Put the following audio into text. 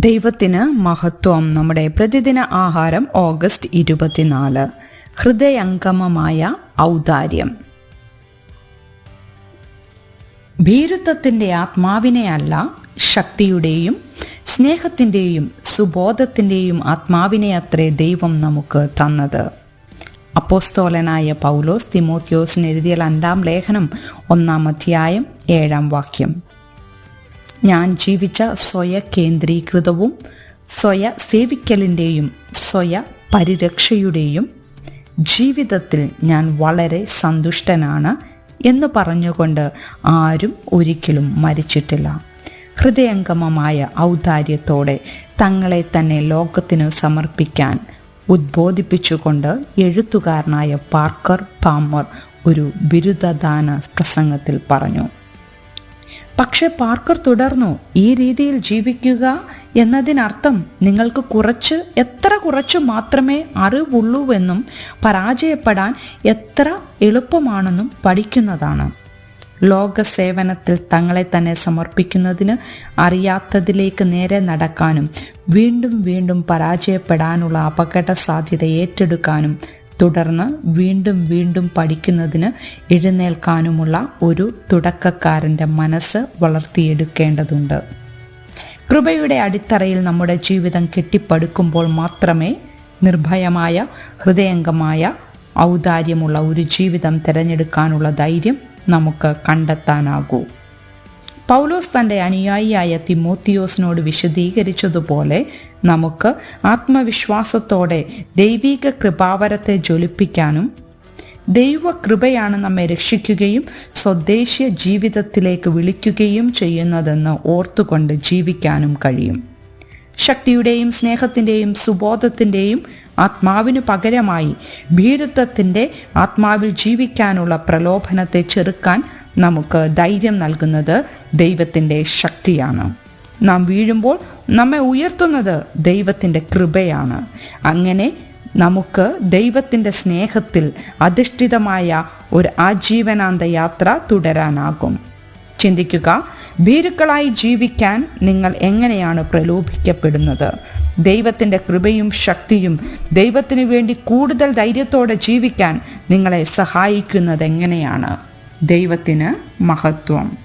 ദൈവത്തിന് മഹത്വം. നമ്മുടെ പ്രതിദിന ആഹാരം ഓഗസ്റ്റ് ഇരുപത്തിനാല്. ഹൃദയംഗമമായ ഔദാര്യം. ഭീരുത്വത്തിന്റെ ആത്മാവിനെയല്ല ശക്തിയുടെയും സ്നേഹത്തിന്റെയും സുബോധത്തിന്റെയും ആത്മാവിനെ അത്രേ ദൈവം നമുക്ക് തന്നത്. അപ്പോസ്തോലനായ പൗലോസ് തിമോത്യോസിന് എഴുതിയ രണ്ടാം ലേഖനം ഒന്നാം അധ്യായം ഏഴാം വാക്യം. ഞാൻ ജീവിച്ച സ്വയ കേന്ദ്രീകൃതവും സ്വയ സേവിക്കലിന്റെയും സ്വയ പരിരക്ഷയുടെയും ജീവിതത്തിൽ ഞാൻ വളരെ സന്തുഷ്ടനാണ് എന്ന് പറഞ്ഞുകൊണ്ട് ആരും ഒരിക്കലും മരിച്ചിട്ടില്ല. ഹൃദയംഗമമായ ഔദാര്യത്തോടെ തങ്ങളെ തന്നെ ലോകത്തിനു സമർപ്പിക്കാൻ ഉദ്ബോധിപ്പിച്ചുകൊണ്ട് എഴുത്തുകാരനായ പാർക്കർ പാമർ ഒരു ബിരുദദാന പ്രസംഗത്തിൽ പറഞ്ഞു. പക്ഷെ പാർക്കർ തുടർന്നു ഈ രീതിയിൽ ജീവിക്കുക എന്നതിനർത്ഥം നിങ്ങൾക്ക് കുറച്ച് എത്ര കുറച്ച് മാത്രമേ അറിവുള്ളൂവെന്നും പരാജയപ്പെടാൻ എത്ര എളുപ്പമാണെന്നും പഠിക്കുന്നതാണ്. ലോക സേവനത്തിൽ തങ്ങളെ തന്നെ സമർപ്പിക്കുന്നതിന് അറിയാത്തതിലേക്ക് നേരെ നടക്കാനും വീണ്ടും വീണ്ടും പരാജയപ്പെടാനുള്ള അപകട സാധ്യത ഏറ്റെടുക്കാനും തുടർന്ന് വീണ്ടും വീണ്ടും പഠിക്കുന്നതിന് എഴുന്നേൽക്കാനുമുള്ള ഒരു തുടക്കക്കാരന്റെ മനസ്സ് വളർത്തിയെടുക്കേണ്ടതുണ്ട്. കൃപയുടെ അടിത്തറയിൽ നമ്മുടെ ജീവിതം കെട്ടിപ്പടുക്കുമ്പോൾ മാത്രമേ നിർഭയമായ ഹൃദയംഗമായ ഔദാര്യമുള്ള ഒരു ജീവിതം തിരഞ്ഞെടുക്കാനുള്ള ധൈര്യം നമുക്ക് കണ്ടെത്താനാകൂ. പൗലോസ് തന്റെ അനുയായിയായ തിമോത്തിയോസിനോട് വിശദീകരിച്ചതുപോലെ നമുക്ക് ആത്മവിശ്വാസത്തോടെ ദൈവിക കൃപാവരത്തെ ജ്വലിപ്പിക്കാനും ദൈവകൃപയാണ് നമ്മെ രക്ഷിക്കുകയും സ്വദേശീയ ജീവിതത്തിലേക്ക് വിളിക്കുകയും ചെയ്യുന്നതെന്ന് ഓർത്തുകൊണ്ട് ജീവിക്കാനും കഴിയും. ശക്തിയുടെയും സ്നേഹത്തിന്റെയും സുബോധത്തിന്റെയും ആത്മാവിനു പകരമായി ഭീരുത്വത്തിന്റെ ആത്മാവിൽ ജീവിക്കാനുള്ള പ്രലോഭനത്തെ ചെറുക്കാൻ നമുക്ക് ധൈര്യം നൽകുന്നത് ദൈവത്തിന്റെ ശക്തിയാണ്. നാം വീഴുമ്പോൾ നമ്മെ ഉയർത്തുന്നത് ദൈവത്തിന്റെ കൃപയാണ്. അങ്ങനെ നമുക്ക് ദൈവത്തിന്റെ സ്നേഹത്തിൽ അധിഷ്ഠിതമായ ഒരു ആജീവനാന്ത യാത്ര തുടരാനാകും. ചിന്തിക്കുക ഭീരുക്കളായി ജീവിക്കാൻ നിങ്ങൾ എങ്ങനെയാണ് പ്രലോഭിക്കപ്പെടുന്നത്? ദൈവത്തിന്റെ കൃപയും ശക്തിയും ദൈവത്തിനു വേണ്ടി കൂടുതൽ ധൈര്യത്തോടെ ജീവിക്കാൻ നിങ്ങളെ സഹായിക്കുന്നത് എങ്ങനെയാണ്? ദൈവത്തിന് മഹത്വം.